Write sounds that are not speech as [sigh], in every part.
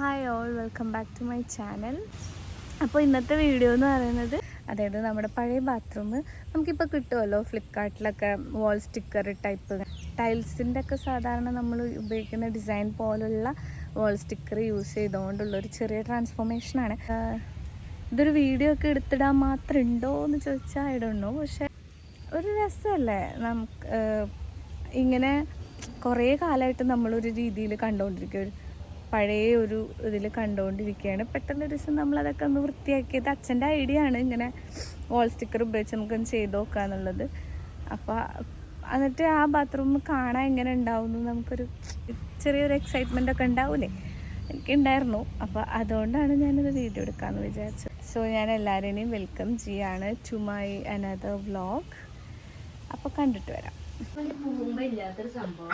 Hi all welcome back to my channel. അപ്പോൾ ഇന്നത്തെ video എന്ന് പറയുന്നത് അതായത് നമ്മുടെ പഴയ ബാത്റൂം നമുക്കിപ്പോൾ കിട്ടുമല്ലോ ഫ്ലിപ്കാർട്ടിലൊക്കെ വാൾ സ്റ്റിക്കർ ടൈപ്പ് ടൈൽസിന്റെ ഒക്കെ സാധാരണ നമ്മൾ ഉപയോഗിക്കുന്ന ഡിസൈൻ പോലുള്ള വാൾ സ്റ്റിക്കർ യൂസ് ചെയ്തുകൊണ്ടുള്ള ഒരു ചെറിയ ട്രാൻസ്ഫോർമേഷനാണ് ഇതൊരു വീഡിയോ ഒക്കെ എടുത്തിടാൻ മാത്രം ഉണ്ടോ എന്ന് ചോദിച്ചാൽ ഇടുന്നു പക്ഷേ ഒരു രസമല്ലേ നമുക്ക് ഇങ്ങനെ കുറേ കാലമായിട്ട് നമ്മളൊരു രീതിയിൽ കണ്ടുകൊണ്ടിരിക്കുക ഒരു പഴയ ഒരു ഇതിൽ കണ്ടുകൊണ്ടിരിക്കുകയാണ് പെട്ടെന്ന് ഒരു ദിവസം നമ്മളതൊക്കെ ഒന്ന് വൃത്തിയാക്കിയത് അച്ഛന്റെ ഐഡിയ ആണ് ഇങ്ങനെ വാൾ സ്റ്റിക്കർ ഉപയോഗിച്ച് നമുക്കൊന്ന് ചെയ്ത് നോക്കുക എന്നുള്ളത്. അപ്പോൾ എന്നിട്ട് ആ ബാത്റൂം കാണാൻ എങ്ങനെ ഉണ്ടാവും നമുക്കൊരു ചെറിയൊരു എക്സൈറ്റ്മെന്റ് ഒക്കെ ഉണ്ടാവില്ലേ എനിക്കുണ്ടായിരുന്നു. അപ്പോൾ അതുകൊണ്ടാണ് ഞാനത് വീഡിയോ എടുക്കാമെന്ന് വിചാരിച്ചത്. സോ ഞാൻ എല്ലാവരെയും വെൽക്കം ചെയ്യാണ് ടു മൈ അനദർ വ്ലോഗ് അപ്പോൾ കണ്ടിട്ട് വരാം. ഇല്ലാത്തൊരു സംഭവം.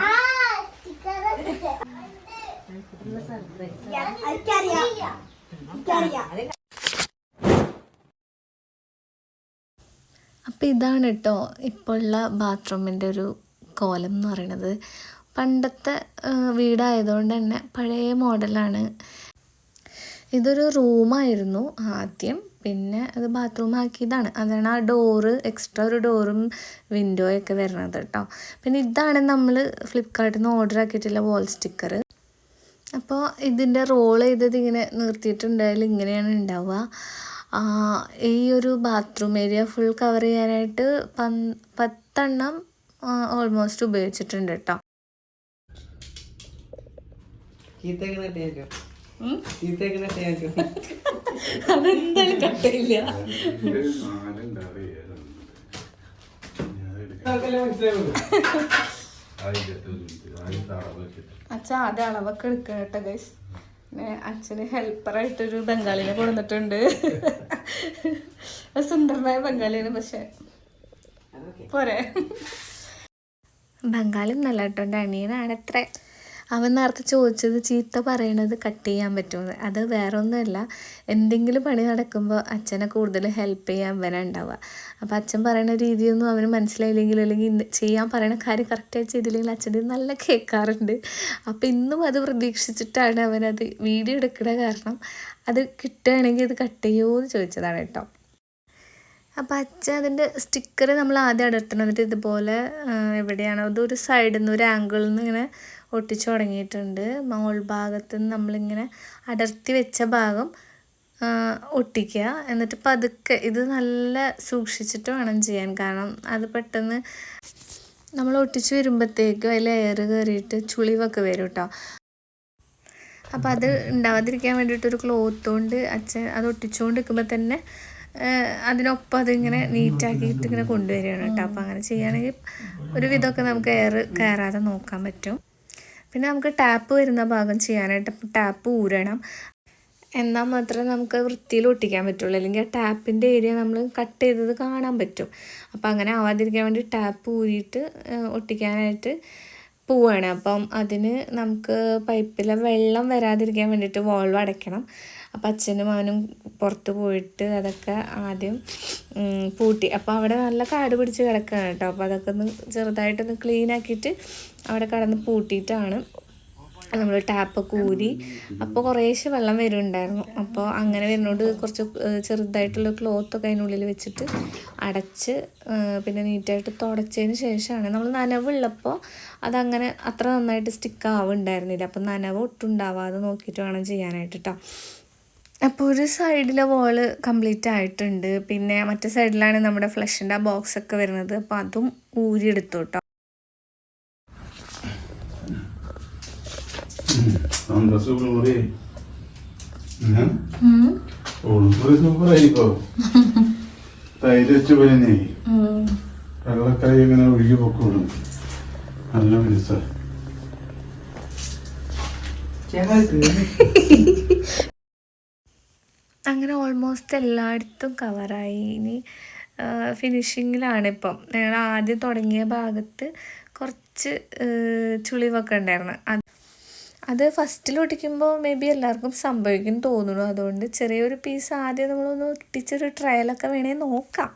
അപ്പോൾ ഇതാണ് കേട്ടോ ഇപ്പോഴുള്ള ബാത്റൂമിന്റെ ഒരു കോലം എന്ന് പറയുന്നത് പണ്ടത്തെ വീടായതുകൊണ്ട് തന്നെ പഴയ മോഡലാണ്. ഇതൊരു റൂമായിരുന്നു ആദ്യം. പിന്നെ അത് ബാത്റൂം ആക്കിയതാണ്. അതാണ് ആ ഡോറ് എക്സ്ട്രാ ഒരു ഡോറും വിൻഡോയൊക്കെ വരുന്നത് കേട്ടോ പിന്നെ ഇതാണ് നമ്മൾ ഫ്ലിപ്കാർട്ടിൽ നിന്ന് ഓർഡർ ആക്കിയിട്ടുള്ള വാൾ സ്റ്റിക്കർ അപ്പോൾ ഇതിന്റെ റോൾ ചെയ്തത് ഇങ്ങനെ നിർത്തിയിട്ടുണ്ടായാൽ ഇങ്ങനെയാണ് ഉണ്ടാവുക ആ, ഈ ഒരു ബാത്റൂം ഏരിയ ഫുൾ കവർ ചെയ്യാനായിട്ട് പന് പത്തെണ്ണം ഓൾമോസ്റ്റ് ഉപയോഗിച്ചിട്ടുണ്ട് കേട്ടോ അതെന്തായാലും നമുക്കെല്ലാം അച്ഛൻ ആദ്യം അളവൊക്കെ എടുക്കണം കേട്ടോ ഗൈസ് അച്ഛന് ഹെൽപ്പറായിട്ടൊരു ബംഗാളിനെ കൊടുത്തിട്ടുണ്ട് സുന്ദരനായ ബംഗാളിയാണ് പക്ഷെ. പോരെ. ബംഗാളും നല്ല കേട്ടോ എന്റെ അനിയനാണ് എത്ര അവൻ നേരത്തെ ചോദിച്ചത് ചീത്ത പറയണത് കട്ട് ചെയ്യാൻ പറ്റുമെന്ന് അത് വേറെ ഒന്നുമല്ല എന്തെങ്കിലും പണി നടക്കുമ്പോൾ അച്ഛനെ കൂടുതൽ ഹെൽപ്പ് ചെയ്യാൻ അവനെ ഉണ്ടാവുക. അപ്പോൾ അച്ഛൻ പറയുന്ന രീതിയൊന്നും അവന് മനസ്സിലായില്ലെങ്കിൽ അല്ലെങ്കിൽ ചെയ്യാൻ പറയുന്ന കാര്യം കറക്റ്റായിട്ട് ചെയ്തില്ലെങ്കിൽ അച്ഛന്റെ നല്ല കേൾക്കാറുണ്ട്. അപ്പോൾ ഇന്നും അത് പ്രതീക്ഷിച്ചിട്ടാണ് അവനത് വീഡിയോ എടുക്കുന്ന കാരണം അത് കിട്ടുകയാണെങ്കിൽ അത് കട്ട് ചെയ്യുമോ എന്ന് ചോദിച്ചതാണ് കേട്ടോ. അപ്പോൾ അച്ഛൻ അതിന്റെ സ്റ്റിക്കർ നമ്മൾ ആദ്യം അടർത്തണം. എന്നിട്ട് ഇതുപോലെ എവിടെയാണ്? അതൊരു സൈഡിൽ നിന്ന് ഒരു ആംഗിളിൽ നിന്ന് ഇങ്ങനെ ഒട്ടിച്ചു തുടങ്ങിയിട്ടുണ്ട്. മോൾ ഭാഗത്ത് നിന്ന് നമ്മളിങ്ങനെ അടർത്തി വെച്ച ഭാഗം ഒട്ടിക്കുക. എന്നിട്ട് പതുക്കെ ഇത് നല്ല സൂക്ഷിച്ചിട്ട് വേണം ചെയ്യാൻ. കാരണം അത് പെട്ടെന്ന് നമ്മൾ ഒട്ടിച്ച് വരുമ്പോഴത്തേക്കും അതിൽ എയർ കയറിയിട്ട് ചുളിവൊക്കെ വരും കേട്ടോ. അപ്പോൾ അത് ഉണ്ടാവാതിരിക്കാൻ വേണ്ടിയിട്ടൊരു ക്ലോത്ത് കൊണ്ട് അച്ഛൻ അത് ഒട്ടിച്ചുകൊണ്ട് നിൽക്കുമ്പോൾ തന്നെ അതിനൊപ്പം അതിങ്ങനെ നീറ്റാക്കിയിട്ട് ഇങ്ങനെ കൊണ്ടുവരികയാണ് കേട്ടോ. അപ്പോൾ അങ്ങനെ ചെയ്യുകയാണെങ്കിൽ ഒരു വിധമൊക്കെ നമുക്ക് എയർ കയറാതെ നോക്കാൻ പറ്റും. പിന്നെ നമുക്ക് ടാപ്പ് വരുന്ന ഭാഗം ചെയ്യാനായിട്ട് ടാപ്പ് ഊരണം. എന്നാൽ മാത്രമേ നമുക്ക് വൃത്തിയിൽ ഒട്ടിക്കാൻ പറ്റുള്ളൂ. അല്ലെങ്കിൽ ആ ടാപ്പിന്റെ ഏരിയ നമ്മൾ കട്ട് ചെയ്തത് കാണാൻ പറ്റും. അപ്പോൾ അങ്ങനെ ആവാതിരിക്കാൻ വേണ്ടി ടാപ്പ് ഊരിയിട്ട് ഒട്ടിക്കാനായിട്ട് പോവുകയാണ് അപ്പം അതിന് നമുക്ക് പൈപ്പിലെ വെള്ളം വരാതിരിക്കാൻ വേണ്ടിയിട്ട് വോൾവ് അടയ്ക്കണം. അപ്പം അച്ഛനും അവനും പുറത്ത് പോയിട്ട് അതൊക്കെ ആദ്യം പൂട്ടി. അപ്പോൾ അവിടെ നല്ല കാട് പിടിച്ച് കിടക്കുകയാണ് കേട്ടോ. അപ്പോൾ അതൊക്കെ ഒന്ന് ചെറുതായിട്ടൊന്ന് ക്ലീൻ ആക്കിയിട്ട് അവിടെ കടന്ന് പൂട്ടിയിട്ടാണ് നമ്മൾ ടാപ്പൊക്കെ ഊരി. അപ്പോൾ കുറേശ്ശെ വെള്ളം വരുന്നുണ്ടായിരുന്നു അപ്പോൾ അങ്ങനെ വരുന്നോണ്ട് കുറച്ച് ചെറുതായിട്ടുള്ള ക്ലോത്തൊക്കെ അതിനുള്ളിൽ വെച്ചിട്ട് അടച്ച് പിന്നെ നീറ്റായിട്ട് തുടച്ചതിന് ശേഷമാണ് നമ്മൾ നനവുള്ളപ്പോൾ അതങ്ങനെ അത്ര നന്നായിട്ട് സ്റ്റിക്ക് ആവുന്നുണ്ടായിരുന്നില്ല അപ്പം നനവ് ഒട്ടുണ്ടാവാതെ നോക്കിയിട്ട് വേണം ചെയ്യാനായിട്ട് കേട്ടോ അപ്പോൾ ഒരു സൈഡിലെ വോൾ കംപ്ലീറ്റ് ആയിട്ടുണ്ട്. പിന്നെ മറ്റേ സൈഡിലാണ് നമ്മുടെ ഫ്ലഷിന്റെ ആ ബോക്സ് ഒക്കെ വരുന്നത്. അപ്പോൾ അതും ഊരിയെടുത്തു കേട്ടോ തൈര് വെച്ച് പോലെ തന്നെ വെള്ളക്കായി ഇങ്ങനെ ഒഴുകി പൊക്കോളും. നല്ല മനസ്സാ അങ്ങനെ ഓൾമോസ്റ്റ് എല്ലായിടത്തും കവറായി ഇനി ഫിനിഷിങ്ങിലാണ് ഇപ്പം. ഞങ്ങൾ ആദ്യം തുടങ്ങിയ ഭാഗത്ത് കുറച്ച് ചുളിവൊക്കെ ഉണ്ടായിരുന്നു. അത് അത് ഫസ്റ്റിൽ ഒട്ടിക്കുമ്പോൾ മേ ബി എല്ലാവർക്കും സംഭവിക്കും തോന്നുന്നു. അതുകൊണ്ട് ചെറിയൊരു പീസ് ആദ്യം നമ്മളൊന്ന് ഒട്ടിച്ചൊരു ട്രയലൊക്കെ വേണേൽ നോക്കാം.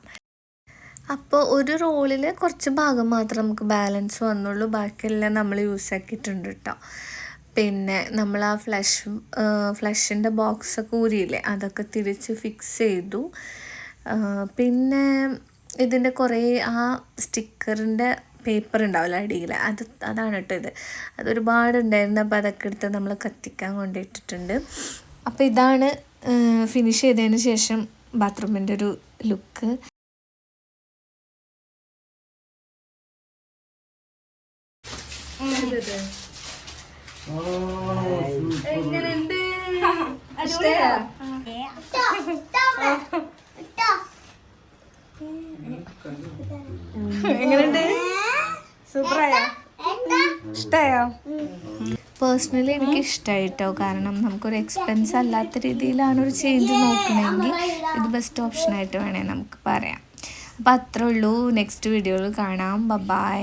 അപ്പോൾ ഒരു റോളിൽ കുറച്ച് ഭാഗം മാത്രം നമുക്ക് ബാലൻസ് വന്നുള്ളൂ. ബാക്കിയെല്ലാം നമ്മൾ യൂസ് ആക്കിയിട്ടുണ്ട് കേട്ടോ പിന്നെ നമ്മൾ ആ ഫ്ലഷ് ഫ്ലഷിന്റെ ബോക്സൊക്കെ ഊരിയില്ലേ? അതൊക്കെ തിരിച്ച് ഫിക്സ് ചെയ്തു. പിന്നെ ഇതിന്റെ കുറേ ആ സ്റ്റിക്കറിന്റെ പേപ്പർ ഉണ്ടാവില്ല അടിയിൽ അത് അതാണ് കേട്ടോ ഇത്. അതൊരുപാട് ഉണ്ടായിരുന്നു. അപ്പോൾ അതൊക്കെ എടുത്ത് നമ്മൾ കത്തിക്കാൻ കൊണ്ടിട്ടിട്ടുണ്ട് അപ്പോൾ ഇതാണ് ഫിനിഷ് ചെയ്തതിന് ശേഷം ബാത്റൂമിന്റെ ഒരു ലുക്ക് [laughs] എങ്ങനെയുണ്ട്? സൂപ്പറായോ? ഇഷ്ടമായോ പേഴ്സണലി എനിക്ക് ഇഷ്ടമായിട്ടോ കാരണം നമുക്കൊരു എക്സ്പെൻസ് അല്ലാത്ത രീതിയിലാണ് ഒരു ചേഞ്ച് നോക്കണമെങ്കിൽ ഇത് ബെസ്റ്റ് ഓപ്ഷനായിട്ട് വേണേൽ നമുക്ക് പറയാം. അപ്പോൾ അത്രേ ഉള്ളൂ. നെക്സ്റ്റ് വീഡിയോയിൽ കാണാം. ബൈ